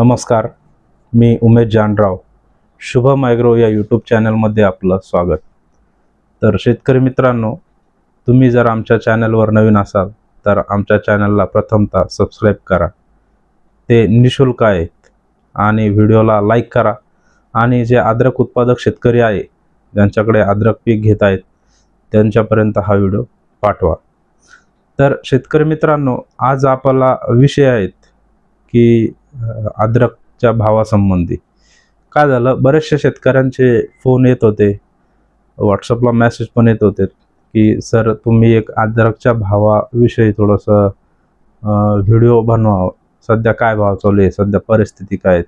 नमस्कार मी उमेश जानराव शुभम ॲग्रो या यूट्यूब चॅनलमध्ये आपलं स्वागत. तर शेतकरी मित्रांनो तुम्ही जर आमच्या चॅनलवर नवीन असाल तर आमच्या चॅनलला प्रथमतः सबस्क्राईब करा. ते निशुल्क आहेत आणि व्हिडिओला लाईक करा. आणि जे अद्रक उत्पादक शेतकरी आहे ज्यांच्याकडे अद्रक पीक घेत आहेत त्यांच्यापर्यंत हा व्हिडिओ पाठवा. तर शेतकरी मित्रांनो आज आपला विषय आहेत की अद्रकच्या भावासंबंधी. काय झालं? बरेचशे शेतकऱ्यांचे फोन येत होते. व्हॉट्सअपला मेसेज पण येत होते की सर तुम्ही एक अद्रकच्या भावाविषयी थोडंसं व्हिडिओ बनवा सध्या काय भाव चालू आहे? सध्या परिस्थिती काय आहेत?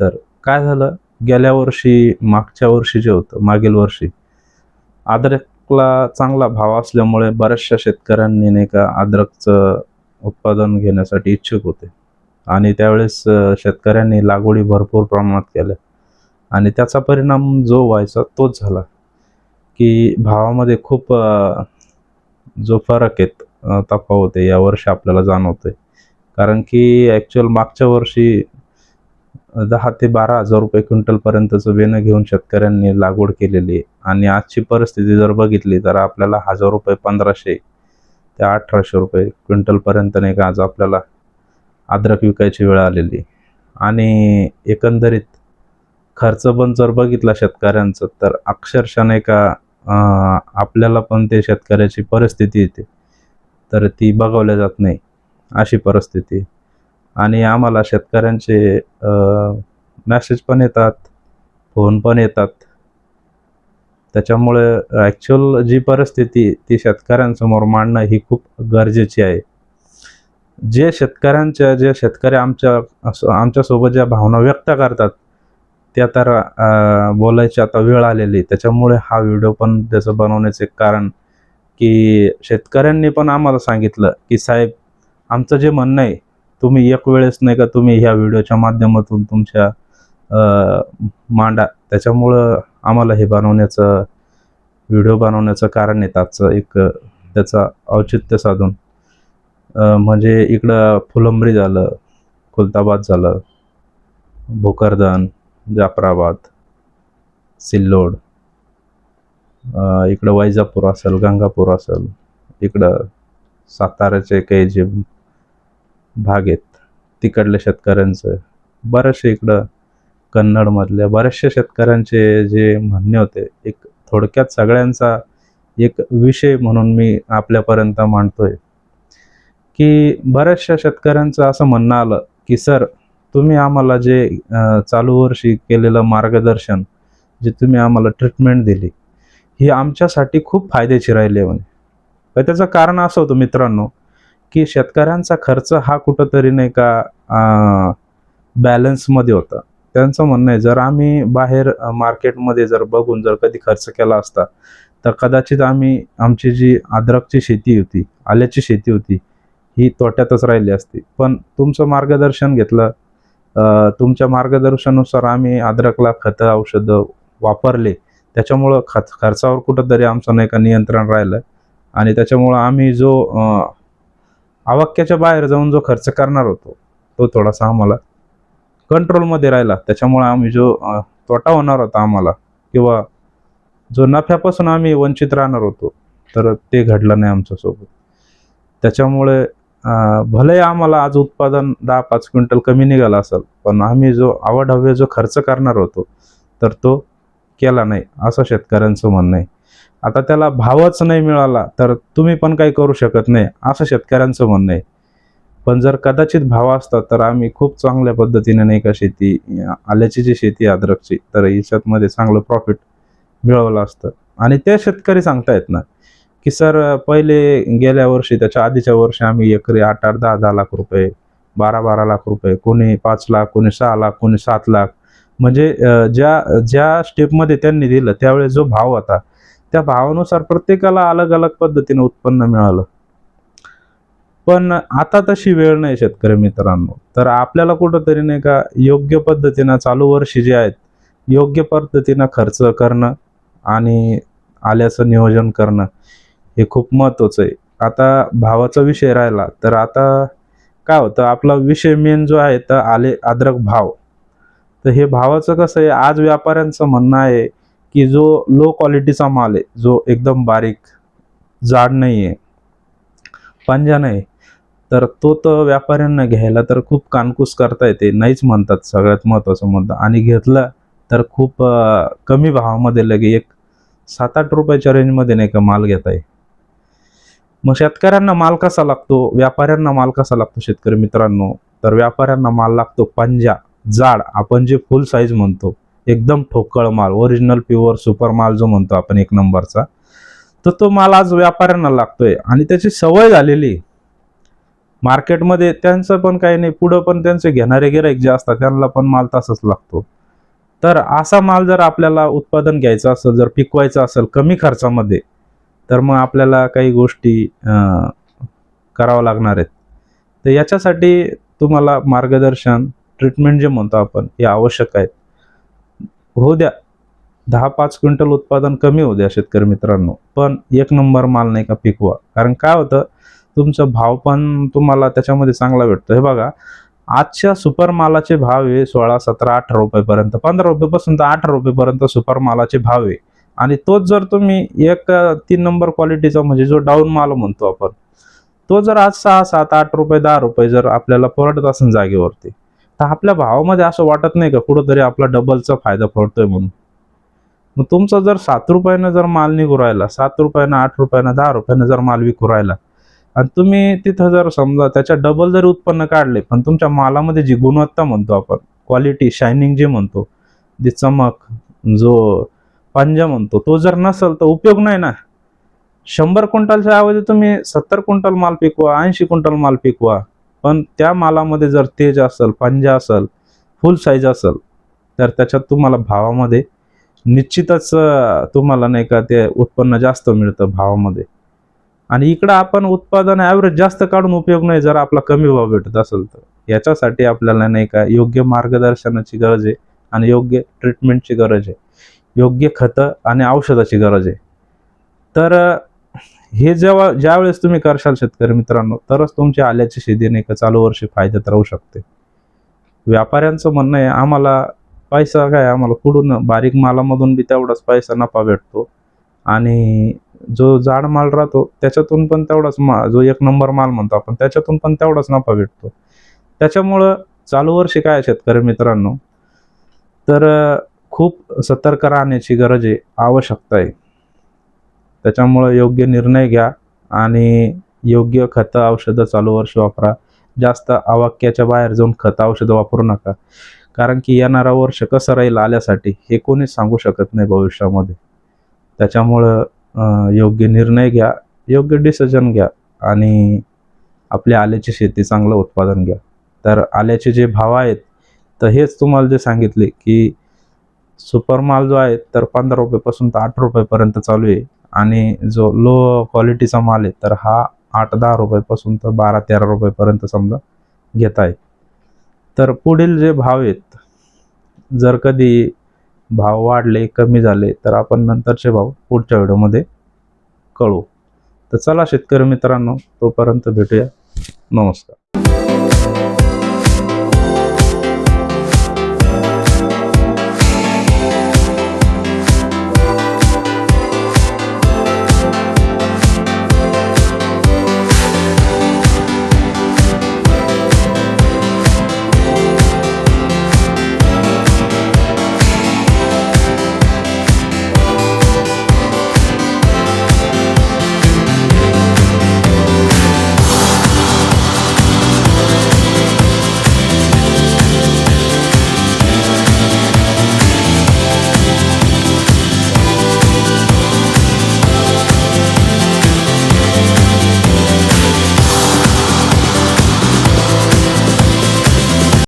तर काय झालं? गेल्या वर्षी मागच्या वर्षी जे होतं मागील वर्षी अद्रकला चांगला भाव असल्यामुळे बऱ्याचशा शेतकऱ्यांनी नाही का अद्रकचं उत्पादन घेण्यासाठी इच्छुक होते. आणि त्यावेळेस शेतकऱ्यांनी लागवडी भरपूर प्रमाणात केल्या. आणि त्याचा परिणाम जो व्हायचा तोच झाला की भावामध्ये खूप जो फरक आहे तफावत आहे यावर्षी आपल्याला जाणवतोय. कारण की ॲक्च्युअल मागच्या वर्षी दहा ते बारा हजार रुपये क्विंटलपर्यंतचं वेणं घेऊन शेतकऱ्यांनी लागवड केलेली आहे. आणि आजची परिस्थिती जर बघितली तर आपल्याला हजार रुपये पंधराशे ते अठराशे रुपये क्विंटलपर्यंत नाही का आज आपल्याला अद्रक विकायची वेळ आलेली. आणि एकंदरीत खर्च पण जर बघितला शेतकऱ्यांचं तर अक्षरशः नाही का आपल्याला पण ते शेतकऱ्याची परिस्थिती येते. तर ती बघवल्या जात नाही अशी परिस्थिती. आणि आम्हाला शेतकऱ्यांचे मॅसेज पण येतात फोन पण येतात. त्याच्यामुळे ॲक्च्युअल जी परिस्थिती ती शेतकऱ्यांसमोर मांडणं ही खूप गरजेची आहे. जे शेतकऱ्यांच्या जे शेतकरी आमच्या असं- आमच्यासोबत ज्या भावना व्यक्त करतात त्या तर बोलायची आता वेळ आलेली त्याच्यामुळे हा व्हिडिओ पण त्याचं बनवण्याचं एक कारण की शेतकऱ्यांनी पण आम्हाला सांगितलं की साहेब आमचं जे म्हणणं आहे तुम्ही एक वेळेस नाही का तुम्ही ह्या व्हिडिओच्या माध्यमातून तुमच्या मांडा. त्याच्यामुळं आम्हाला हे बनवण्याचं व्हिडिओ बनवण्याचं कारण आहे. आजचं एक त्याचा औचित्य साधून म्हणजे इकडं फुलंब्री झालं खुलताबाद झालं भोकरदन जाफराबाद सिल्लोड इकडं वैजापूर असेल गंगापूर असेल इकडं साताऱ्याचे काही जे भाग आहेत तिकडल्या शेतकऱ्यांचं बरेचसे इकडं कन्नडमधल्या बऱ्याचशा शेतकऱ्यांचे जे म्हणणे होते एक थोडक्यात सगळ्यांचा एक विषय म्हणून मी आपल्यापर्यंत मांडतोय. की बऱ्याचशा शेतकऱ्यांचं असं म्हणणं आलं की सर तुम्ही आम्हाला जे चालू वर्षी केलेलं मार्गदर्शन जे तुम्ही आम्हाला ट्रीटमेंट दिली ही आमच्यासाठी खूप फायद्याची राहिली आहे म्हणे त्याचं कारण असं होतं मित्रांनो की शेतकऱ्यांचा खर्च हा कुठंतरी नाही का बॅलन्समध्ये होता. त्यांचं म्हणणं आहे जर आम्ही बाहेर मार्केटमध्ये जर बघून जर कधी खर्च केला असता तर कदाचित आम्ही आमची जी अद्रकची शेती होती आल्याची शेती होती ही तोट्यातच राहिली असती. पण तुमचं मार्गदर्शन घेतलं. तुमच्या मार्गदर्शनानुसार आम्ही अद्रकला खतं औषधं वापरले. त्याच्यामुळं खर्च खर्चावर कुठंतरी आमचं नाही का नियंत्रण राहिलं. आणि त्याच्यामुळं आम्ही जो आवाक्याच्या बाहेर जाऊन जो खर्च करणार होतो तो थोडासा आम्हाला कंट्रोलमध्ये राहिला. त्याच्यामुळं आम्ही जो तोटा होणार होता आम्हाला किंवा जो नफ्यापासून आम्ही वंचित राहणार होतो तर ते घडलं नाही आमच्यासोबत. त्याच्यामुळे भले आम्हाला आज उत्पादन दहा पाच क्विंटल कमी निघालं असेल पण आम्ही जो आवाढव्य जो खर्च करणार होतो तर तो केला नाही असं शेतकऱ्यांचं म्हणणं आहे. आता त्याला भावच नाही मिळाला तर तुम्ही पण काही करू शकत नाही असं शेतकऱ्यांचं म्हणणं आहे. पण जर कदाचित भाव असता तर आम्ही खूप चांगल्या पद्धतीने नाही का शेती आल्याची जी शेती अद्रकची तर याच्यातमध्ये चांगलं प्रॉफिट मिळवलं असतं. आणि ते शेतकरी सांगतायत ना की सर पहिले गेल्या वर्षी त्याच्या आधीच्या वर्षी आम्ही एकरी आठ आठ दहा दहा लाख रुपये बारा बारा लाख रुपये कोणी पाच लाख कोणी सहा लाख कोणी सात लाख म्हणजे ज्या ज्या स्टेपमध्ये त्यांनी दिलं त्यावेळेस जो भाव होता त्या भावानुसार प्रत्येकाला अलग अलग पद्धतीने उत्पन्न मिळालं. पण आता तशी वेळ नाही शेतकरी मित्रांनो. तर आपल्याला कुठंतरी नाही का योग्य पद्धतीनं चालू वर्षी जे आहेत योग्य पद्धतीनं खर्च करणं आणि आल्याचं नियोजन करणं हे खूप महत्त्वाचं आहे. आता भावाचा विषय राहिला तर आता काय होतं आपला विषय मेन जो आहे तर आले अद्रक भाव. तर हे भावाचं कसं आहे आज व्यापाऱ्यांचं म्हणणं आहे की जो लो क्वालिटीचा माल आहे जो एकदम बारीक जाड नाही आहे पंजा नाही तर तो तर व्यापाऱ्यांना घ्यायला तर खूप कानकूस करता येते नाहीच म्हणतात सगळ्यात महत्त्वाचा मुद्दा. आणि घेतला तर खूप कमी भावामध्ये लगे एक सात आठ रुपयाच्या रेंजमध्ये नाही का माल घेता येईल. मग शेतकऱ्यांना माल कसा लागतो? व्यापाऱ्यांना माल कसा लागतो शेतकरी मित्रांनो? तर व्यापाऱ्यांना माल लागतो पंजा जाड. आपण जे फुल साईज म्हणतो एकदम ठोकळ माल ओरिजिनल प्युअर सुपर माल जो म्हणतो आपण एक नंबरचा तर तो माल आज व्यापाऱ्यांना लागतोय. आणि त्याची सवय झालेली. मार्केटमध्ये त्यांचं पण काही नाही पुढं पण त्यांचे घेणारे गिराईक जे असतात त्यांना पण माल तसाच लागतो. तर असा माल जर आपल्याला उत्पादन घ्यायचं असेल जर पिकवायचं असेल कमी खर्चामध्ये तर मग आपल्याला काही गोष्टी करावं लागणार आहेत. तर याच्यासाठी तुम्हाला मार्गदर्शन ट्रीटमेंट जे म्हणतो आपण हे आवश्यक आहेत. होऊ द्या. दहा पाच क्विंटल उत्पादन कमी होऊ द्या शेतकरी मित्रांनो. पण एक नंबर माल नाही का पिकवा. कारण काय होतं तुमचा भाव पण तुम्हाला त्याच्यामध्ये चांगला भेटतो. हे बघा आजच्या सुपर मालाचे भाव आहे सोळा सतरा अठरा रुपयेपर्यंत पंधरा रुपयेपासून तर अठरा रुपयेपर्यंत सुपर मालाचे भाव आहे. आणि तोच जर तुम्ही एक तीन नंबर क्वालिटीचा म्हणजे जो डाऊन माल म्हणतो आपण तो जर आज सहा सात आठ रुपये दहा रुपये जर आपल्याला परडत असेल जागेवरती तर आपल्या भावामध्ये असं वाटत नाही का कुठंतरी आपला डबलचा फायदा पडतोय म्हणून? मग तुमचा जर सात रुपयानं जर माल निघू राहिला सात रुपयानं आठ रुपयानं दहा रुपयानं जर माल विकू राहिला आणि तुम्ही तिथं जर समजा त्याच्या डबल जरी उत्पन्न काढले पण तुमच्या मालामध्ये जी गुणवत्ता म्हणतो आपण क्वालिटी शायनिंग जे म्हणतो जी चमक जो पंजा म्हणतो. तो जर नसेल तर उपयोग नाही ना. शंभर क्विंटलच्या ऐवजी तुम्ही सत्तर क्विंटल माल पिकवा ऐंशी क्विंटल माल पिकवा. पण त्या मालामध्ये जर तेज असेल पांजा असेल फुल साईज असेल तर त्याच्यात तुम्हाला भावामध्ये निश्चितच तुम्हाला नाही का ते उत्पन्न जास्त मिळतं भावामध्ये. आणि इकडं आपण उत्पादन ॲव्हरेज जास्त काढून उपयोग नाही जर आपला कमी भाव भेटत असेल तर. याच्यासाठी आपल्याला नाही का योग्य मार्गदर्शनाची गरज आहे आणि योग्य ट्रीटमेंटची गरज आहे. योग्य खतं आणि औषधाची गरज आहे. तर हे जेव्हा ज्यावेळेस तुम्ही करशाल शेतकरी मित्रांनो तरच तुमची आल्याची शेती नाही का चालू वर्षी फायद्यात राहू शकते. व्यापाऱ्यांचं म्हणणं आहे आम्हाला पैसा काय आम्हाला कुठून बारीक मालामधून बी तेवढाच पैसा नफा भेटतो. आणि जो जाड माल राहतो त्याच्यातून पण तेवढाच मा जो एक नंबर माल म्हणतो आपण त्याच्यातून पण तेवढाच नफा भेटतो. त्याच्यामुळं चालू वर्षी काय शेतकरी मित्रांनो? तर खूप सतर्क राहण्याची गरज आहे आवश्यकता आहे. त्याच्यामुळं योग्य निर्णय घ्या आणि योग्य खतं औषधं चालू वर्ष वापरा. जास्त आवाक्याच्या बाहेर जाऊन खतं औषधं वापरू नका. कारण की येणारा वर्ष कसं राहील आल्यासाठी हे कोणीच सांगू शकत नाही भविष्यामध्ये. त्याच्यामुळं योग्य निर्णय घ्या योग्य डिसिजन घ्या आणि आपल्या आल्याची शेती चांगलं उत्पादन घ्या. तर आल्याचे जे भाव आहेत तर हेच तुम्हाला जे सांगितले की सुपर माल जो आहे तर पंधरा रुपयेपासून तर आठ रुपयेपर्यंत चालू आहे. आणि जो लो क्वालिटीचा माल आहे तर हा आठ दहा रुपयेपासून तर बारा तेरा रुपयेपर्यंत समजा घेत येईल तर पुढील जे भाव आहेत जर कधी भाव वाढले कमी झाले तर आपण नंतरचे भाव पुढच्या व्हिडिओमध्ये कळवू. तर चला शेतकरी मित्रांनो तोपर्यंत भेटूया. नमस्कार.